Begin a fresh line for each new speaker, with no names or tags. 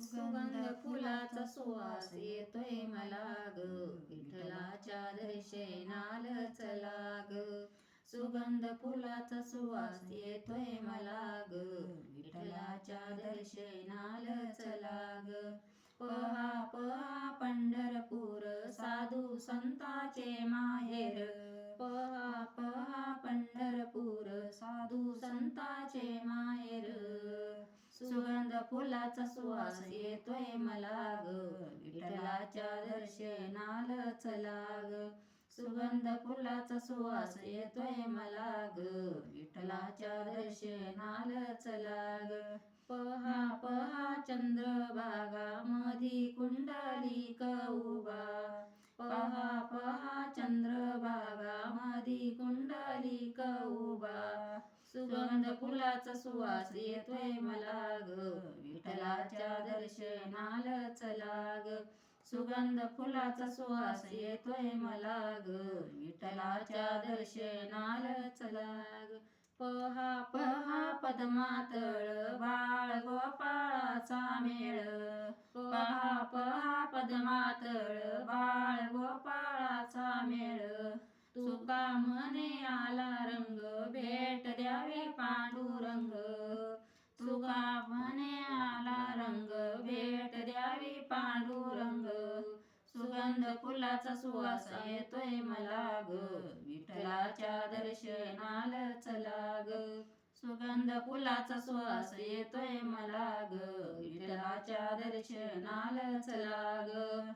सुगंध फुलाचा सुवास येतोय मला ग. विठ्ठलाच्या दर्शनाल चला ग सुगंध फुलाचा सुवास येतोय मला ग. विठ्ठलाच्या दर्शनाल चला ग पहा पहा पंढरपूर साधू संताचे माहेर. पहा पहा पंढरपूर साधू संताचे माहेर. सुगंध फुलाचा सुवास येतोय मला ग विठ्ठलाच्या दर्शनाला चला ग सुगंध फुलाचा सुवास येतोय मला ग विठ्ठलाच्या दर्शनाला चला ग पहा पहा चंद्रभागा मधी कुंडलिक उभा पहा पहा चंद्रभागा मधी कुंडलिक उभा सुगंध फुलाचा सुवास येतोय मला सुगंध फुलाचा सुवास येतोय मला ग विठ्ठलाच्या दर्शनाल चला ग पहा पहा पद्मातळ बाळ गोपाळाचा मेळ. पहा पहा पद्मातळ बाळ गोपाळाचा मेळ. तुका मने आला रंग भेट द्यावे पांडुरंग. तुका मने आला रंग भेट द्यावी पांडुरंग. सुगंध फुलाचा सुवास येतोय मला ग विठ्ठलाच्या दर्शनाला चला ग सुगंध फुलाचा सुवास येतोय मला ग विठ्ठलाच्या दर्शनाला चला ग